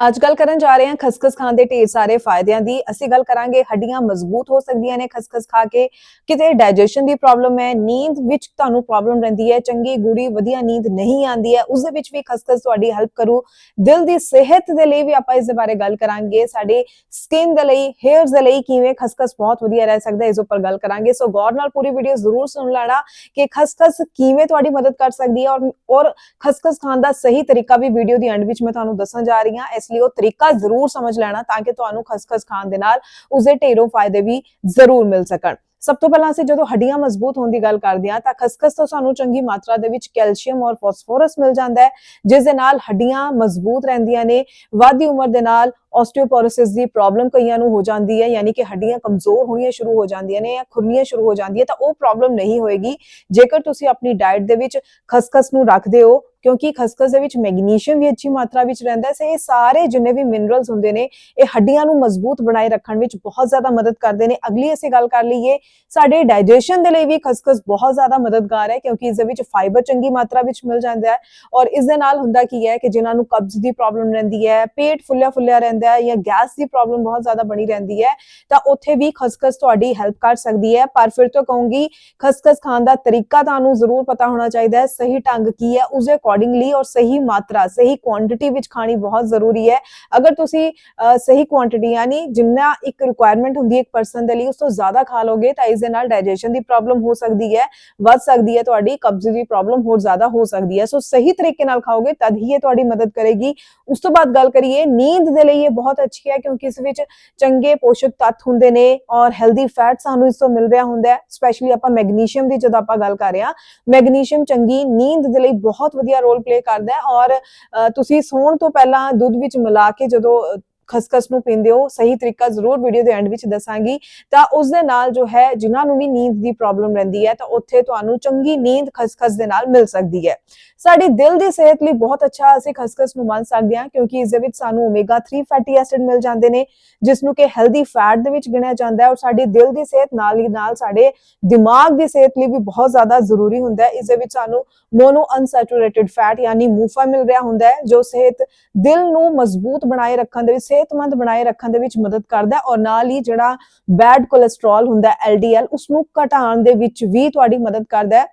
ਅੱਜ ਗੱਲ ਕਰਨ ਜਾ ਰਹੇ ਹਾਂ ਖਸਖਸ ਖਾਣ ਦੇ ਢੇਰ ਸਾਰੇ ਫਾਇਦਿਆਂ ਦੀ। ਅਸੀਂ ਗੱਲ ਕਰਾਂਗੇ ਹੱਡੀਆਂ ਮਜ਼ਬੂਤ ਹੋ ਸਕਦੀਆਂ ਨੇ ਖਸਖਸ ਖਾ ਕੇ। ਕਿਤੇ ਡਾਈਜੈਸ਼ਨ ਦੀ ਪ੍ਰੋਬਲਮ ਹੈ, ਨੀਂਦ ਵਿੱਚ ਤੁਹਾਨੂੰ ਪ੍ਰੋਬਲਮ ਰਹਿੰਦੀ ਹੈ, ਚੰਗੀ, ਗੂੜੀ, ਵਧੀਆ ਨੀਂਦ ਨਹੀਂ ਆਉਂਦੀ ਹੈ, ਉਸ ਦੇ ਵਿੱਚ ਵੀ ਖਸਖਸ ਤੁਹਾਡੀ ਹੈਲਪ ਕਰੂ। ਦਿਲ ਦੀ ਸਿਹਤ ਦੇ ਲਈ ਵੀ ਆਪਾਂ ਇਸ ਦੇ ਬਾਰੇ ਗੱਲ ਕਰਾਂਗੇ। ਸਾਡੇ ਸਕਿਨ ਦੇ ਲਈ ਹੇਅਰਸ ਦੇ ਲਈ ਕਿਵੇਂ ਖਸਖਸ ਬਹੁਤ ਵਧੀਆ ਰਹਿ ਸਕਦਾ ਇਸ ਉੱਪਰ ਗੱਲ ਕਰਾਂਗੇ। ਸੋ ਗੌਰ ਨਾਲ ਪੂਰੀ ਵੀਡੀਓ ਜ਼ਰੂਰ ਸੁਣ ਲੈਣਾ ਕਿ ਖਸਖਸ ਕਿਵੇਂ ਤੁਹਾਡੀ ਮਦਦ ਕਰ ਸਕਦੀ ਹੈ ਔਰ ਔਰ ਖਸਖਸ ਖਾਣ ਦਾ ਸਹੀ ਤਰੀਕਾ ਵੀ ਵੀਡੀਓ ਦੀ ਐਂਡ ਵਿੱਚ ਮੈਂ ਤੁਹਾਨੂੰ ਦੱਸਣ ਜਾ ਰਹੀ ਹਾਂ। ਇਸ ਲਈ ਉਹ ਤਰੀਕਾ ਜ਼ਰੂਰ ਸਮਝ ਲੈਣਾ ਤਾਂ ਕਿ ਤੁਹਾਨੂੰ ਖਸਖਸ ਖਾਣ ਦੇ ਨਾਲ ਉਸਦੇ ਢੇਰੋਂ ਫਾਇਦੇ ਵੀ ਜ਼ਰੂਰ ਮਿਲ ਸਕਣ। ਸਭ ਤੋਂ ਪਹਿਲਾਂ ਅਸੀਂ ਜਦੋਂ ਹੱਡੀਆਂ ਮਜ਼ਬੂਤ ਹੋਣ ਦੀ ਗੱਲ ਕਰਦੇ ਹਾਂ ਤਾਂ ਖਸਖਸ ਤੋਂ ਸਾਨੂੰ ਚੰਗੀ ਮਾਤਰਾ ਦੇ ਵਿੱਚ ਕੈਲਸ਼ੀਅਮ ਔਰ ਫਾਸਫੋਰਸ ਮਿਲ ਜਾਂਦਾ ਹੈ, ਜਿਸ ਦੇ ਨਾਲ ਹੱਡੀਆਂ ਮਜ਼ਬੂਤ ਰਹਿੰਦੀਆਂ ਨੇ ਵੱਧਦੀ ਉਮਰ ਦੇ ਨਾਲ ਆਸਟੀਓਪੋਰੋਸਿਸ ਦੀ ਪ੍ਰੋਬਲਮ ਕਈਆਂ ਨੂੰ ਹੋ ਜਾਂਦੀ ਹੈ, ਯਾਨੀ ਕਿ ਹੱਡੀਆਂ ਕਮਜ਼ੋਰ ਹੋਣੀਆਂ ਸ਼ੁਰੂ ਹੋ ਜਾਂਦੀਆਂ ਨੇ ਜਾਂ ਖੁਰਨੀਆਂ ਸ਼ੁਰੂ ਹੋ ਜਾਂਦੀਆਂ ਤਾਂ ਉਹ ਪ੍ਰੋਬਲਮ ਨਹੀਂ ਹੋਏਗੀ। ਜੇਕਰ ਤੁਸੀਂ ਆਪਣੀ ਡਾਈਟ ਦੇ ਵਿੱਚ ਖਸਖਸ ਨੂੰ ਰੱਖਦੇ ਹੋ ਕਿਉਂਕਿ ਖਸਖਸ ਦੇ ਵਿੱਚ ਮੈਗਨੀਸ਼ੀਅਮ ਵੀ ਅੱਛੀ ਮਾਤਰਾ ਵਿੱਚ ਰਹਿੰਦਾ ਹੈ, ਸੇ ਇਹ ਸਾਰੇ ਜਿੰਨੇ ਵੀ ਮਿਨਰਲਸ ਹੁੰਦੇ ਨੇ, ਇਹ ਹੱਡੀਆਂ ਨੂੰ ਮਜ਼ਬੂਤ ਬਣਾਏ ਰੱਖਣ ਵਿੱਚ ਬਹੁਤ ਜ਼ਿਆਦਾ ਮਦਦ ਕਰਦੇ ਨੇ। ਅਗਲੀ ਅਸੀਂ ਗੱਲ ਕਰ ਲਈਏ, ਸਾਡੇ ਡਾਈਜੈਸ਼ਨ ਦੇ ਲਈ ਵੀ ਖਸਖਸ ਬਹੁਤ ਜ਼ਿਆਦਾ ਮਦਦਗਾਰ ਹੈ, ਕਿਉਂਕਿ ਇਸ ਦੇ ਵਿੱਚ ਫਾਈਬਰ ਚੰਗੀ ਮਾਤਰਾ ਵਿੱਚ ਮਿਲ ਜਾਂਦਾ ਹੈ ਔਰ ਇਸ ਦੇ ਨਾਲ ਹੁੰਦਾ ਕੀ ਹੈ ਕਿ ਜਿਨ੍ਹਾਂ ਨੂੰ ਕਬਜ਼ ਦੀ ਪ੍ਰੋਬਲਮ ਰਹਿੰਦੀ ਹੈ, ਪੇਟ ਫੁੱਲਿਆ ਫੁੱਲਿਆ ਰਹਿੰਦਾ ਹੈ ਜਾਂ ਗੈਸ ਦੀ ਪ੍ਰੋਬਲਮ ਬਹੁਤ ਜ਼ਿਆਦਾ ਬਣੀ ਰਹਿੰਦੀ ਹੈ, ਤਾਂ ਉੱਥੇ ਵੀ ਖਸਖਸ ਤੁਹਾਡੀ ਹੈਲਪ ਕਰ ਸਕਦੀ ਹੈ। ਪਰ ਫਿਰ ਤੋਂ ਕਹੂੰਗੀ, ਖਸਖਸ ਖਾਣ ਦਾ ਤਰੀਕਾ ਤੁਹਾਨੂੰ ਜ਼ਰੂਰ ਪਤਾ ਹੋਣਾ ਚਾਹੀਦਾ ਹੈ, ਸਹੀ ਢੰਗ ਕੀ ਹੈ ਉਸ ਅਕੋਰਡਿੰਗਲੀ ਔਰ ਸਹੀ ਮਾਤਰਾ ਸਹੀ ਕੁਆਂਟੀਟੀ ਵਿੱਚ ਖਾਣੀ ਬਹੁਤ ਜ਼ਰੂਰੀ ਹੈ ਅਗਰ ਤੁਸੀਂ ਅਹ, ਸਹੀ ਕੁਆਂਟੀਟੀ ਯਾਨੀ ਜਿੰਨਾ ਇੱਕ ਰਿਕੁਆਇਰਮੈਂਟ ਹੁੰਦੀ ਹੈ ਇੱਕ ਪਰਸਨ ਦੇ ਲਈ ਉਸ ਤੋਂ ਜ਼ਿਆਦਾ ਖਾ ਲੋਗੇ ਤਾਂ ਇਸ ਦੇ ਨਾਲ ਡਾਈਜੈਸ਼ਨ ਦੀ ਪ੍ਰੋਬਲਮ ਹੋ ਸਕਦੀ ਹੈ ਵੱਧ ਸਕਦੀ ਹੈ ਤੁਹਾਡੀ ਕਬਜ਼ ਦੀ ਪ੍ਰੋਬਲਮ ਹੋਰ ਜ਼ਿਆਦਾ ਹੋ ਸਕਦੀ ਹੈ ਸੋ ਸਹੀ ਤਰੀਕੇ ਨਾਲ ਖਾਓਗੇ ਤਦ ਹੀ ਇਹ ਤੁਹਾਡੀ ਮਦਦ ਕਰੇਗੀ ਉਸ ਤੋਂ ਬਾਅਦ ਗੱਲ ਕਰੀਏ ਨੀਂਦ ਦੇ ਲਈ ਇਹ ਬਹੁਤ ਅੱਛੀ ਹੈ ਕਿਉਂਕਿ ਇਸ ਵਿੱਚ ਚੰਗੇ ਪੋਸ਼ਕ ਤੱਤ ਹੁੰਦੇ ਨੇ ਔਰ ਹੈਲਦੀ ਫੈਟ ਸਾਨੂੰ ਇਸ ਤੋਂ ਮਿਲ ਰਿਹਾ ਹੁੰਦਾ ਹੈ ਸਪੈਸ਼ਲੀ ਆਪਾਂ ਮੈਗਨੀਸ਼ੀਅਮ ਦੀ ਜਦੋਂ ਆਪਾਂ ਗੱਲ ਕਰ ਰਹੇ ਹਾਂ ਮੈਗਨੀਸ਼ੀਅਮ ਚੰਗੀ ਨੀਂਦ ਦੇ ਲਈ ਬਹੁਤ ਵਧੀਆ ਰੋਲ ਪਲੇ ਕਰਦਾ ਹੈ ਔਰ ਅ, ਤੁਸੀਂ ਸੌਣ ਤੋਂ ਪਹਿਲਾਂ ਦੁੱਧ ਵਿੱਚ ਮਿਲਾ ਕੇ ਜਦੋਂ ਖਸਖਸ ਨੂੰ ਪੀਂਦੇ ਹੋ, ਸਹੀ ਤਰੀਕਾ ਜ਼ਰੂਰ ਵੀਡੀਓ ਦੇ ਐਂਡ ਵਿੱਚ ਦੱਸਾਂਗੀ। ਤਾਂ ਉਸ ਦੇ ਨਾਲ ਜੋ ਹੈ, ਜਿਨ੍ਹਾਂ ਨੂੰ ਵੀ ਨੀਂਦ ਦੀ ਪ੍ਰੋਬਲਮ ਰਹਿੰਦੀ ਹੈ, ਤਾਂ ਉੱਥੇ ਤੁਹਾਨੂੰ ਚੰਗੀ ਨੀਂਦ ਖਸਖਸ ਦੇ ਨਾਲ ਮਿਲ ਸਕਦੀ ਹੈ। ਸਾਡੀ ਦਿਲ ਦੀ ਸਿਹਤ ਲਈ ਬਹੁਤ ਅੱਛਾ ਅਸੀਂ ਖਸਖਸ ਨੂੰ ਮੰਨ ਸਕਦੇ ਹਾਂ, ਕਿਉਂਕਿ ਇਸ ਦੇ ਵਿੱਚ ਸਾਨੂੰ ਓਮੇਗਾ 3 ਫੈਟੀ ਐਸਿਡ ਮਿਲ ਜਾਂਦੇ ਨੇ, ਜਿਸ ਨੂੰ ਕਿ ਹੈਲਦੀ ਫੈਟ ਦੇ ਵਿੱਚ ਗਿਣਿਆ ਜਾਂਦਾ ਹੈ, ਔਰ ਸਾਡੀ ਦਿਲ ਦੀ ਸਿਹਤ ਨਾਲ ਹੀ ਨਾਲ ਸਾਡੇ ਦਿਮਾਗ ਦੀ ਸਿਹਤ ਲਈ ਵੀ ਬਹੁਤ ਜ਼ਿਆਦਾ ਜ਼ਰੂਰੀ ਹੁੰਦਾ ਹੈ। ਇਸ ਦੇ ਵਿੱਚ ਸਾਨੂੰ ਮੋਨੋ ਅਨਸੈਚੂਰੇਟਿਡ ਫੈਟ ਯਾਨੀ ਮੂਫਾ ਮਿਲ ਰਿਹਾ ਹੁੰਦਾ ਹੈ, ਜੋ ਸਿਹਤ ਦਿਲ ਨੂੰ ਮਜ਼ਬੂਤ ਬਣਾਏ ਰੱਖਣ ਦੇ ਵਿੱਚ ਸਿਹਤਮੰਦ ਬਣਾਏ ਰੱਖਣ ਦੇ ਵਿੱਚ ਮਦਦ ਕਰਦਾ ਔਰ ਨਾਲ ਹੀ ਜਿਹੜਾ ਬੈਡ ਕੋਲੇਸਟ੍ਰੋਲ ਹੁੰਦਾ ਹੈ LDL ਉਸ ਨੂੰ ਘਟਾਉਣ ਦੇ ਵਿੱਚ ਵੀ ਤੁਹਾਡੀ ਮਦਦ ਕਰਦਾ ਹੈ।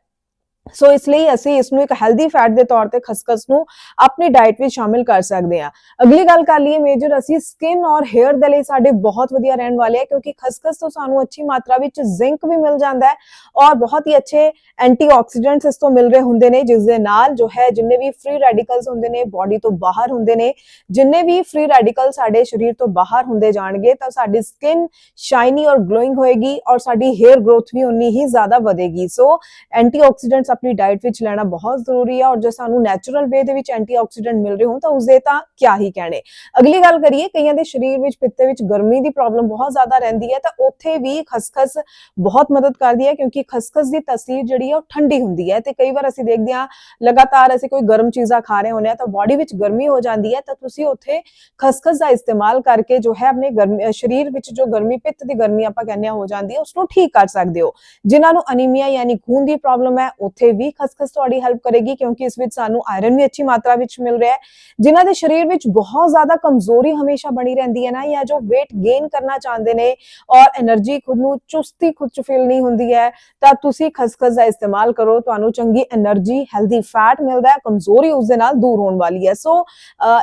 ਸੋ ਇਸ ਲਈ ਅਸੀਂ ਇਸ ਨੂੰ ਇੱਕ ਹੈਲਦੀ ਫੈਟ ਦੇ ਤੌਰ ਤੇ ਖਸਖਸ ਨੂੰ ਆਪਣੀ ਡਾਈਟ ਵਿੱਚ ਸ਼ਾਮਿਲ ਕਰ ਸਕਦੇ ਹਾਂ। ਅਗਲੀ ਗੱਲ ਕਰ ਲਈਏ ਮੇਜਰ ਅਸੀਂ ਸਕਿਨ ਔਰ ਹੇਅਰ ਦੇ ਲਈ ਸਾਡੇ ਬਹੁਤ ਵਧੀਆ ਰਹਿਣ ਵਾਲੇ ਹੈ ਕਿਉਂਕਿ ਖਸਖਸ ਤੋਂ ਸਾਨੂੰ ਅੱਛੀ ਮਾਤਰਾ ਵਿੱਚ ਜ਼ਿੰਕ ਵੀ ਮਿਲ ਜਾਂਦਾ ਹੈ ਔਰ ਬਹੁਤ ਹੀ ਅੱਛੇ ਐਂਟੀਆਕਸੀਡੈਂਟਸ ਇਸ ਤੋਂ ਮਿਲ ਰਹੇ ਹੁੰਦੇ ਨੇ, ਜਿਸ ਦੇ ਨਾਲ ਜੋ ਹੈ ਜਿੰਨੇ ਵੀ ਫ੍ਰੀ ਰੈਡੀਕਲਸ ਹੁੰਦੇ ਨੇ ਬਾਡੀ ਤੋਂ ਬਾਹਰ ਹੁੰਦੇ ਨੇ, ਜਿੰਨੇ ਵੀ ਫ੍ਰੀ ਰੈਡੀਕਲ ਸਾਡੇ ਸਰੀਰ ਤੋਂ ਬਾਹਰ ਹੁੰਦੇ ਜਾਣਗੇ ਤਾਂ ਸਾਡੀ ਸਕਿਨ ਸ਼ਾਈਨੀ ਔਰ ਗਲੋਇੰਗ ਹੋਏਗੀ ਔਰ ਸਾਡੀ ਹੇਅਰ ਗਰੋਥ ਵੀ ਉਨੀ ਹੀ ਜ਼ਿਆਦਾ ਵਧੇਗੀ। ਸੋ ਐਂਟੀਆਕਸੀਡੈਂਟਸ ਆਪਣੀ ਡਾਈਟ ਵਿੱਚ ਲੈਣਾ ਬਹੁਤ ਜ਼ਰੂਰੀ ਹੈ ਔਰ ਜੇ ਸਾਨੂੰ ਨੈਚੁਰਲ ਵੇ ਦੇ ਵਿੱਚ ਐਂਟੀਆਕਸੀਡੈਂਟ ਮਿਲ ਰਹੇ ਹੋਣ ਤਾਂ ਉਸਦੇ ਤਾਂ ਕਿਆ ਹੀ ਕਹਿਣੇ। ਅਗਲੀ ਗੱਲ ਕਰੀਏ, ਕਈਆਂ ਦੇ ਸਰੀਰ ਵਿੱਚ, ਪਿੱਤੇ ਵਿੱਚ ਗਰਮੀ ਦੀ ਪ੍ਰੋਬਲਮ ਬਹੁਤ ਜ਼ਿਆਦਾ ਰਹਿੰਦੀ ਹੈ ਤਾਂ ਉੱਥੇ ਵੀ ਖਸਖਸ ਬਹੁਤ ਮਦਦ ਕਰਦੀ ਹੈ ਕਿਉਂਕਿ ਖਸਖਸ ਦੀ ਤਸੀਰ ਜਿਹੜੀ ਹੈ ਉਹ ਠੰਡੀ ਹੁੰਦੀ ਹੈ ਤੇ ਕਈ ਵਾਰ ਅਸੀਂ ਦੇਖਦੇ ਹਾਂ, ਲਗਾਤਾਰ ਅਸੀਂ ਕੋਈ ਗਰਮ ਚੀਜ਼ਾਂ ਖਾ ਰਹੇ ਹੁੰਦੇ ਆ ਤਾਂ ਬਾਡੀ ਵਿੱਚ ਗਰਮੀ ਹੋ ਜਾਂਦੀ ਹੈ ਤਾਂ ਤੁਸੀਂ ਉੱਥੇ ਖਸਖਸ ਦਾ ਇਸਤੇਮਾਲ ਕਰਕੇ ਜੋ ਹੈ ਆਪਣੇ ਗਰਮੀ ਸਰੀਰ ਵਿੱਚ ਜੋ ਗਰਮੀ, ਪਿੱਤ ਦੀ ਗਰਮੀ ਆਪਾਂ ਕਹਿੰਦੇ ਹਾਂ ਹੋ ਜਾਂਦੀ ਹੈ ਉਸ ਨੂੰ ਠੀਕ ਕਰ ਸਕਦੇ ਹੋ। ਜਿਨ੍ਹਾਂ ਨੂੰ ਅਨੀਮੀਆ ਯਾਨੀ ਖੂਨ ਦੀ ਪ੍ਰੋਬਲਮ ਹੈ, ਉੱਥੇ ਇੱਥੇ ਵੀ ਖਸਖਸ ਤੁਹਾਡੀ ਹੈਲਪ ਕਰੇਗੀ ਕਿਉਂਕਿ ਇਸ ਵਿੱਚ ਸਾਨੂੰ ਆਇਰਨ ਵੀ ਅੱਛੀ ਮਾਤਰਾ ਵਿੱਚ ਮਿਲ ਰਿਹਾ ਹੈ। ਜਿਨ੍ਹਾਂ ਦੇ ਸਰੀਰ ਵਿੱਚ ਬਹੁਤ ਜ਼ਿਆਦਾ ਕਮਜ਼ੋਰੀ ਹਮੇਸ਼ਾ ਬਣੀ ਰਹਿੰਦੀ ਹੈ ਨਾ, ਜਾਂ ਜੋ weight gain ਕਰਨਾ ਚਾਹੁੰਦੇ ਨੇ ਔਰ એનર્ਜੀ ਖੁਦ ਨੂੰ ਚੁਸਤੀ ਖੁਦ ਫੀਲ ਨਹੀਂ ਹੁੰਦੀ ਹੈ, ਤਾਂ ਤੁਸੀਂ ਖਸਖਸ ਦਾ ਇਸਤੇਮਾਲ ਕਰੋ, ਤੁਹਾਨੂੰ ਚੰਗੀ એનર્ਜੀ ਹੈਲਦੀ ਫੈਟ ਮਿਲਦਾ ਹੈ, ਕਮਜ਼ੋਰੀ ਉਸ ਦੇ ਨਾਲ ਦੂਰ ਹੋਣ ਵਾਲੀ ਹੈ। ਸੋ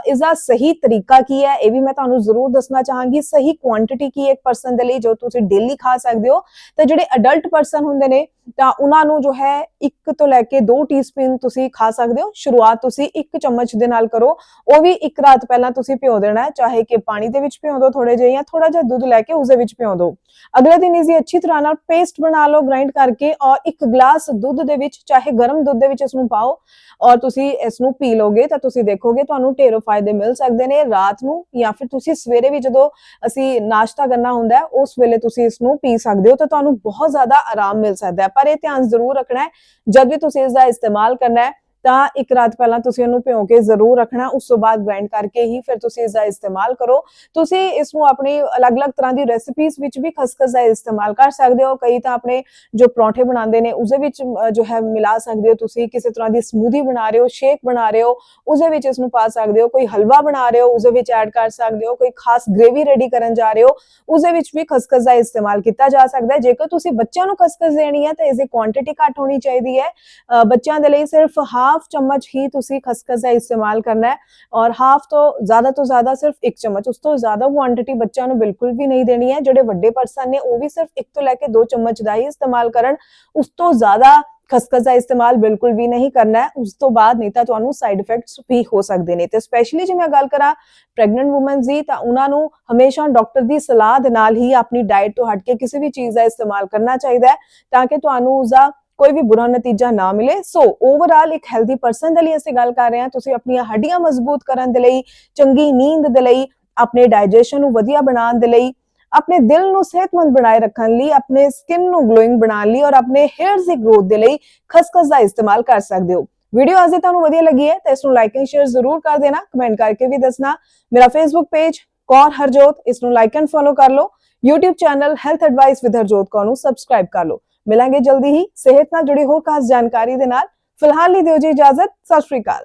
ਇਸ ਦਾ ਸਹੀ ਤਰੀਕਾ ਕੀ ਹੈ? ਇਹ ਵੀ ਮੈਂ ਤੁਹਾਨੂੰ ਜ਼ਰੂਰ ਦੱਸਣਾ ਚਾਹਾਂਗੀ। ਸਹੀ ਕੁਆਂਟੀਟੀ ਕੀ ਇੱਕ ਪਰਸਨ ਦੇ ਲਈ ਜੋ ਤੁਸੀਂ ਡੇਲੀ ਖਾ ਸਕਦੇ ਹੋ? ਤਾਂ ਜਿਹੜੇ ਅਡਲਟ ਪਰਸਨ ਹੁੰਦੇ ਨੇ ਤਾਂ ਉਹਨਾਂ ਨੂੰ ਜੋ ਹੈ ਇੱਕ ਤੋਂ ਲੈ ਕੇ 2 ਟੀਸਪੂਨ ਤੁਸੀਂ ਖਾ ਸਕਦੇ ਹੋ। ਸ਼ੁਰੂਆਤ ਤੁਸੀਂ ਇੱਕ ਚਮਚ ਦੇ ਨਾਲ ਕਰੋ। ਉਹ ਵੀ ਇੱਕ ਰਾਤ ਪਹਿਲਾਂ ਤੁਸੀਂ ਭਿਓ ਦੇਣਾ ਹੈ। ਚਾਹੇ ਕਿ ਪਾਣੀ ਦੇ ਵਿੱਚ ਭਿਓ ਦਿਓ ਥੋੜੇ ਜਿਹੇ ਜਾਂ ਥੋੜਾ ਜਿਹਾ ਦੁੱਧ ਲੈ ਕੇ ਉਸ ਦੇ ਵਿੱਚ ਭਿਓ ਦਿਓ ਅਗਲੇ ਦਿਨ ਇਸਦੀ ਅੱਛੀ ਤਰ੍ਹਾਂ ਨਾਲ ਪੇਸਟ ਬਣਾ ਲਓ ਗ੍ਰਾਈਂਡ ਕਰਕੇ ਔਰ ਇੱਕ ਗਲਾਸ ਦੁੱਧ ਦੇ ਵਿੱਚ, ਚਾਹੇ ਗਰਮ ਦੁੱਧ ਦੇ ਵਿੱਚ ਇਸ ਨੂੰ ਪਾਓ ਔਰ ਤੁਸੀਂ ਇਸ ਨੂੰ ਪੀ ਲੋਗੇ ਤਾਂ ਤੁਸੀਂ ਦੇਖੋਗੇ ਤੁਹਾਨੂੰ ਢੇਰੋਂ ਫਾਇਦੇ ਮਿਲ ਸਕਦੇ ਨੇ ਰਾਤ ਨੂੰ ਜਾਂ ਫਿਰ ਤੁਸੀਂ ਸਵੇਰੇ ਵੀ ਜਦੋਂ ਅਸੀਂ ਨਾਸ਼ਤਾ ਕਰਨਾ ਹੁੰਦਾ ਉਸ ਵੇਲੇ ਤੁਸੀਂ ਇਸ ਨੂੰ ਪੀ ਸਕਦੇ ਹੋ ਤਾਂ ਤੁਹਾਨੂੰ ਬਹੁਤ ਜ਼ਿਆਦਾ ਆਰਾਮ ਮਿਲ ਸਕਦਾ ਹੈ। ਪਰ ਇਹ ਧਿਆਨ ਜ਼ਰੂਰ ਰੱਖਣਾ ਹੈ। ਜਦ ਵੀ ਤੁਸੀਂ ਇਸ ਦਾ ਇਸਤੇਮਾਲ ਕਰਨਾ ਹੈ ਤਾਂ ਇੱਕ ਰਾਤ ਪਹਿਲਾਂ ਤੁਸੀਂ ਉਹਨੂੰ ਭਿਓ ਕੇ ਜ਼ਰੂਰ ਰੱਖਣਾ ਉਸ ਤੋਂ ਬਾਅਦ ਗ੍ਰਾਈਂਡ ਕਰਕੇ ਹੀ ਫਿਰ ਤੁਸੀਂ ਇਸ ਦਾ ਇਸਤੇਮਾਲ ਕਰੋ। ਤੁਸੀਂ ਇਸ ਨੂੰ ਆਪਣੀ ਅਲੱਗ-ਅਲੱਗ ਤਰ੍ਹਾਂ ਦੀ ਰੈਸਿਪੀਜ਼ ਵਿੱਚ ਵੀ ਖਸਖਸ ਦਾ ਇਸਤੇਮਾਲ ਕਰ ਸਕਦੇ ਹੋ। ਕਈ ਤਾਂ ਆਪਣੇ ਜੋ ਪਰੌਂਠੇ ਬਣਾਉਂਦੇ ਨੇ ਉਸਦੇ ਵਿੱਚ ਜੋ ਹੈ ਮਿਲਾ ਸਕਦੇ ਹੋ ਤੁਸੀਂ। ਕਿਸੇ ਤਰ੍ਹਾਂ ਦੀ ਸਮੂਦੀ ਬਣਾ ਰਹੇ ਹੋ ਸ਼ੇਕ ਬਣਾ ਰਹੇ ਹੋ ਉਸਦੇ ਵਿੱਚ ਇਸ ਨੂੰ ਪਾ ਸਕਦੇ ਹੋ। ਕੋਈ ਹਲਵਾ ਬਣਾ ਰਹੇ ਹੋ ਉਸਦੇ ਵਿੱਚ ਐਡ ਕਰ ਸਕਦੇ ਹੋ। ਕੋਈ ਖਾਸ ਗ੍ਰੇਵੀ ਰੈਡੀ ਕਰਨ ਜਾ ਰਹੇ ਹੋ ਉਸਦੇ ਵਿੱਚ ਵੀ ਖਸਖਸ ਦਾ ਇਸਤੇਮਾਲ ਕੀਤਾ ਜਾ ਸਕਦਾ ਹੈ। ਜੇਕਰ ਤੁਸੀਂ ਬੱਚਿਆਂ ਨੂੰ ਖਸਖਸ ਦੇਣੀ ਹੈ ਤਾਂ ਇਸ ਦੀ ਕੁਆਂਟੀਟੀ ਘੱਟ ਹੋਣੀ ਚਾਹੀਦੀ ਹੈ। ਅ, ਬੱਚਿਆਂ ਦੇ ਲਈ ਸਿਰਫ ਹਾਂ ਹਾਫ ਚਮਚ ਹੀ ਤੁਸੀਂ ਖਸਖਸ ਦਾ ਇਸਤੇਮਾਲ ਕਰਨਾ ਹੈ ਔਰ ਹਾਫ ਤੋਂ ਜ਼ਿਆਦਾ ਤੋਂ ਜ਼ਿਆਦਾ ਸਿਰਫ ਇੱਕ ਚਮਚ ਉਸ ਤੋਂ ਜ਼ਿਆਦਾ ਕੁਆਂਟੀਟੀ ਬੱਚਿਆਂ ਨੂੰ ਬਿਲਕੁਲ ਵੀ ਨਹੀਂ ਦੇਣੀ ਹੈ ਜਿਹੜੇ ਵੱਡੇ ਪਰਸਨ ਨੇ ਉਹ ਵੀ ਸਿਰਫ ਇੱਕ ਤੋਂ ਲੈ ਕੇ ਦੋ ਚਮਚ ਦਾ ਹੀ ਇਸਤੇਮਾਲ ਕਰਨ ਉਸ ਤੋਂ ਜ਼ਿਆਦਾ ਖਸਖਸ ਦਾ ਇਸਤੇਮਾਲ ਬਿਲਕੁਲ ਵੀ ਨਹੀਂ ਕਰਨਾ ਹੈ ਉਸ ਤੋਂ ਬਾਅਦ ਨਹੀਂ ਤਾਂ ਤੁਹਾਨੂੰ ਸਾਈਡ ਇਫੈਕਟਸ ਵੀ ਹੋ ਸਕਦੇ ਨੇ ਤੇ ਸਪੈਸ਼ਲੀ ਜੇ ਮੈਂ ਗੱਲ ਕਰਾਂ ਪ੍ਰੈਗਨੈਂਟ ਔਮਨਸ ਦੀ ਤਾਂ ਉਹਨਾਂ ਨੂੰ ਹਮੇਸ਼ਾ ਡਾਕਟਰ ਦੀ ਸਲਾਹ ਦੇ ਨਾਲ ਹੀ ਆਪਣੀ ਡਾਈਟ ਤੋਂ ਹਟ ਕੇ ਕਿਸੇ ਵੀ ਚੀਜ਼ ਦਾ ਇਸਤੇਮਾਲ ਕਰਨਾ ਚਾਹੀਦਾ ਹੈ ਤਾਂ ਕਿ ਤੁਹਾਨੂੰ ਉਸਦਾ ਕੋਈ ਵੀ ਬੁਰਾ ਨਤੀਜਾ ਨਾ ਮਿਲੇ। ਸੋ ਓਵਰਆਲ ਇੱਕ ਹੈਲਦੀ ਪਰਸਨ ਦੇ ਲਈ ਅਸੀਂ ਗੱਲ ਕਰ ਰਹੇ ਹਾਂ। ਤੁਸੀਂ ਆਪਣੀਆਂ ਹੱਡੀਆਂ ਮਜ਼ਬੂਤ ਕਰਨ ਦੇ ਲਈ, ਚੰਗੀ ਨੀਂਦ ਦੇ ਲਈ, ਆਪਣੇ ਡਾਈਜੈਸ਼ਨ ਨੂੰ ਵਧੀਆ ਬਣਾਉਣ ਦੇ ਲਈ, ਆਪਣੇ ਦਿਲ ਨੂੰ ਸਿਹਤਮੰਦ ਬਣਾਏ ਰੱਖਣ ਲਈ, ਆਪਣੇ ਸਕਿਨ ਨੂੰ ਗਲੋਇੰਗ ਬਣਾਉਣ ਲਈ ਔਰ ਆਪਣੇ ਹੇਅਰਸ ਦੀ ਗਰੋਥ ਦੇ ਲਈ ਖਸਖਸ ਦਾ ਇਸਤੇਮਾਲ ਕਰ ਸਕਦੇ ਹੋ। ਵੀਡੀਓ ਅਜੇ ਤੁਹਾਨੂੰ ਵਧੀਆ ਲੱਗੀ ਹੈ, ਤਾਂ ਇਸ ਨੂੰ ਲਾਈਕ ਐਂਡ ਸ਼ੇਅਰ ਜ਼ਰੂਰ ਕਰ ਦੇਣਾ। ਕਮੈਂਟ ਕਰਕੇ ਵੀ ਦੱਸਣਾ। ਮੇਰਾ ਫੇਸਬੁੱਕ ਪੇਜ ਕੌਰ ਹਰਜੋਤ, ਇਸ ਨੂੰ ਲਾਈਕ ਐਂਡ ਫੋਲੋ ਕਰ ਲਓ। YouTube channel health advice with Harjot Kaur ਨੂੰ ਸਬਸਕ੍ਰਾਈਬ ਕਰ ਲਓ। ਮਿਲਾਂਗੇ ਜਲਦੀ ਹੀ। ਸਿਹਤ ਨਾਲ ਜੁੜੀ ਹੋਰ ਖਾਸ ਜਾਣਕਾਰੀ ਦੇ ਨਾਲ। ਫਿਲਹਾਲ ਲਈ ਦਿਓ ਜੀ ਇਜਾਜ਼ਤ। ਸਤਿ ਸ਼੍ਰੀ ਅਕਾਲ।